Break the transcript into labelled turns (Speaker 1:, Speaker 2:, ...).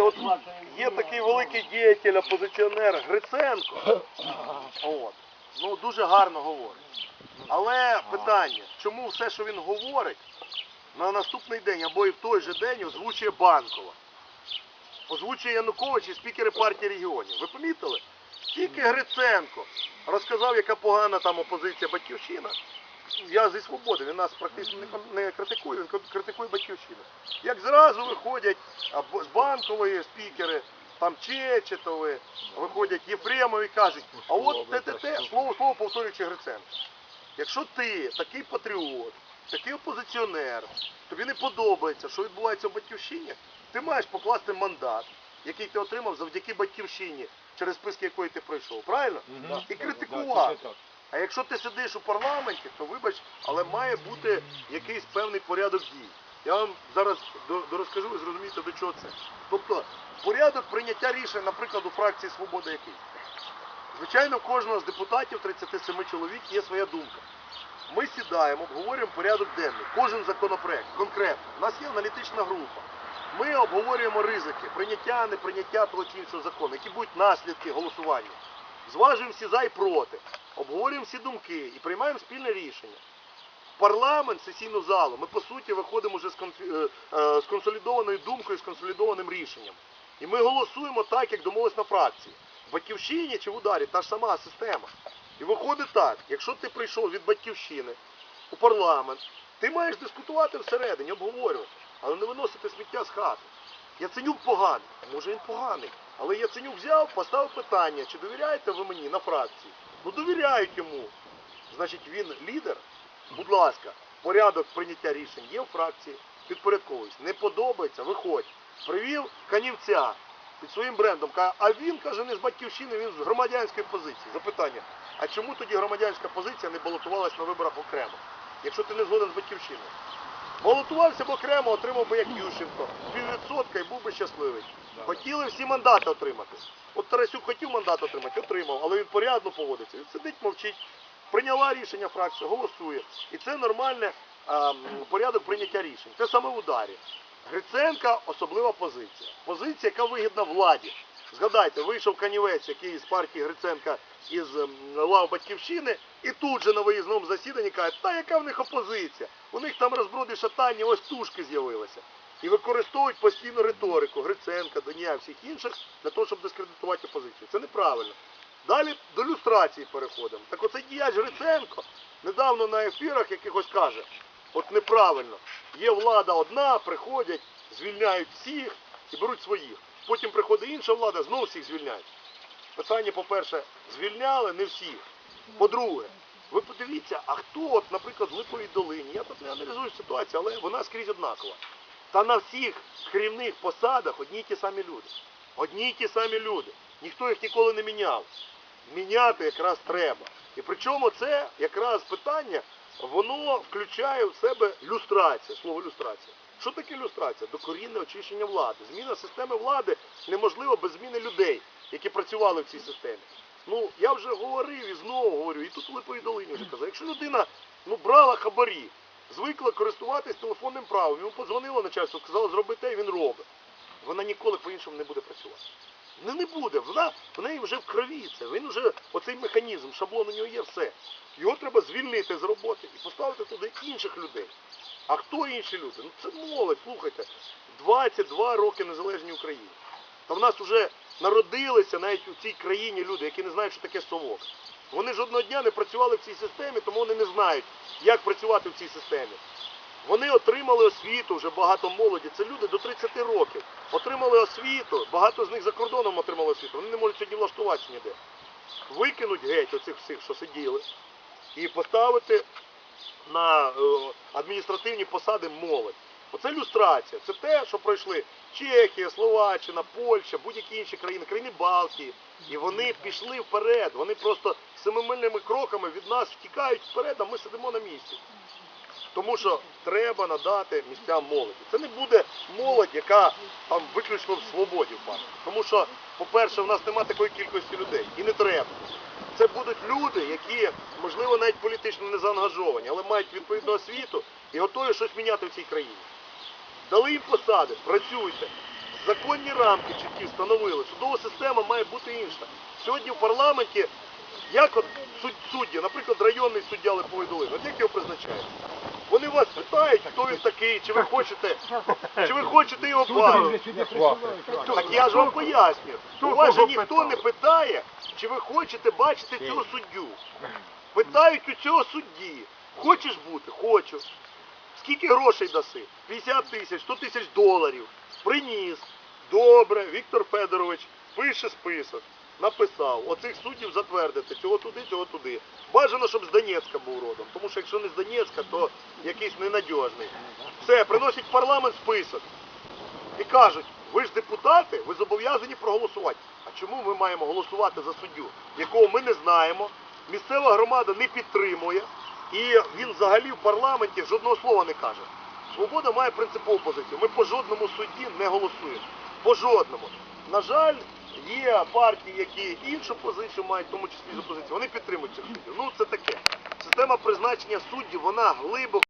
Speaker 1: знаєте, от є такий великий діятель, опозиціонер Гриценко. От. Ну, дуже гарно говорить. Але питання, чому все, що він говорить, на наступний день або і в той же день озвучує Банкова. Озвучує Янукович і спікери партії регіонів. Ви помітили? Тільки Гриценко розказав, яка погана там опозиція Батьківщина. Я зі свободи, він нас практично не, критикує, він критикує Батьківщину. Як зразу виходять з банкової спікери, там Чечетови, виходять Єфремові і кажуть, а от ТТТ, слово слово повторюючи Гриценко. Якщо ти такий патріот, такий опозиціонер, тобі не подобається, що відбувається в батьківщині, ти маєш покласти мандат, який ти отримав завдяки батьківщині, через списки якої ти пройшов. Правильно? І критикувати. А якщо ти сидиш у парламенті, то вибач, але має бути якийсь певний порядок дій. Я вам зараз до- дорозкажу, ви зрозумієте, до чого це. Тобто, порядок прийняття рішень, наприклад, у фракції Свобода який? Звичайно, в кожного з депутатів 37 чоловік є своя думка. Ми сідаємо, обговорюємо порядок денний, кожен законопроект, конкретно. У нас є аналітична група. Ми обговорюємо ризики, прийняття, неприйняття того чи іншого закону, які будуть наслідки голосування. Зважуємо всі за і проти, обговорюємо всі думки і приймаємо спільне рішення. Парламент, сесійну залу, ми по суті виходимо вже з, конфі- е, е, з консолідованою думкою, з консолідованим рішенням. І ми голосуємо так, як домовились на фракції. В батьківщині чи в ударі та ж сама система. І виходить так, якщо ти прийшов від батьківщини у парламент, ти маєш дискутувати всередині, обговорювати, але не виносити сміття з хати. Яценюк поганий, може він поганий, але Яценюк взяв, поставив питання, чи довіряєте ви мені на фракції? Ну довіряють йому. Значить, він лідер. Будь ласка, порядок прийняття рішень є в фракції, підпорядковуйся. Не подобається, виходь. Привів канівця під своїм брендом. Каже, а він каже не з батьківщини, він з громадянської позиції. Запитання. А чому тоді громадянська позиція не балотувалась на виборах окремо? Якщо ти не згоден з батьківщиною? Балотувався б окремо, отримав би як Ющенко, піввідсотка і був би щасливий. Хотіли всі мандати отримати. От Тарасюк хотів мандат отримати, отримав, але він порядно поводиться. Він сидить, мовчить, прийняла рішення фракція, голосує. І це нормальний порядок прийняття рішень. Те саме в ударі. Гриценка особлива позиція. Позиція, яка вигідна владі. Згадайте, вийшов канівець, який з партії Гриценка із ем, лав Батьківщини, і тут же на виїзному засіданні каже, та яка в них опозиція? У них там розброди шатання, ось тушки з'явилися. І використовують постійно риторику Гриценка, Донія, всіх інших для того, щоб дискредитувати опозицію. Це неправильно. Далі до люстрації переходимо. Так оцей діяч Гриценко недавно на ефірах якихось каже, от неправильно, є влада одна, приходять, звільняють всіх і беруть своїх. Потім приходить інша влада, знову всіх звільняють. Питання, по-перше, звільняли не всіх. По-друге, ви подивіться, а хто, от, наприклад, в Липовій долині, я тут не аналізую ситуацію, але вона скрізь однакова. Та на всіх керівних посадах одні й ті самі люди. Одні й ті самі люди. Ніхто їх ніколи не міняв. Міняти якраз треба. І причому це якраз питання, воно включає в себе люстрація, слово люстрація. Що таке люстрація? Докорінне очищення влади. Зміна системи влади неможлива без зміни людей, які працювали в цій системі. Ну, я вже говорив і знову говорю, і тут у Липовій долині вже казав, якщо людина ну, брала хабарі, звикла користуватись телефонним правом, йому подзвонило начальство, сказало, зроби те, і він робить. Вона ніколи по-іншому не буде працювати. Ну не буде, вона в неї вже в крові це. Він вже оцей механізм, шаблон у нього є все. Його треба звільнити з роботи і поставити туди інших людей. А хто інші люди? Ну це молодь, слухайте, 22 роки незалежній Україні. Та в нас вже народилися навіть у цій країні люди, які не знають, що таке совок. Вони жодного дня не працювали в цій системі, тому вони не знають, як працювати в цій системі. Вони отримали освіту, вже багато молоді. Це люди до 30 років. Отримали освіту, багато з них за кордоном отримали освіту. Вони не можуть сьогодні влаштуватися ніде. Викинуть геть оцих всіх, що сиділи, і поставити на е, адміністративні посади молодь. Оце люстрація. Це те, що пройшли Чехія, Словаччина, Польща, будь-які інші країни, країни Балтії. І вони пішли вперед. Вони просто семимильними кроками від нас втікають вперед, а ми сидимо на місці. Тому що треба надати місця молоді. Це не буде молодь, яка там виключно в свободі впаде. Тому що, по-перше, в нас немає такої кількості людей. І не треба. Це будуть люди, які, можливо, навіть політично не заангажовані, але мають відповідну освіту і готові щось міняти в цій країні. Дали їм посади, працюйте. законні рамки чіткі встановили. Судова система має бути інша. Сьогодні в парламенті, як от суд- судді, наприклад, районний суддя Липовий Долини, от як його призначають? Вони вас питають, хто він такий, чи ви хочете, чи ви хочете його бачити. Так я ж вам пояснюю. У вас же ніхто не питає, чи ви хочете бачити цього суддю. Питають у цього судді. Хочеш бути? Хочу. Скільки грошей даси? 50 тисяч, 100 тисяч доларів. Приніс. Добре, Віктор Федорович пише список. Написав, оцих суддів затвердити, цього туди, цього туди. Бажано, щоб з Донецька був родом. Тому що якщо не з Донецька, то якийсь ненадіжний. Все, приносять в парламент список і кажуть, ви ж депутати, ви зобов'язані проголосувати. А чому ми маємо голосувати за суддю, якого ми не знаємо, місцева громада не підтримує, і він взагалі в парламенті жодного слова не каже. Свобода має принципову позицію. Ми по жодному судді не голосуємо. По жодному. На жаль, є партії, які іншу позицію мають, в тому числі з опозиції, вони підтримують цих суддів. Ну це таке. Система призначення суддів, вона глибоко.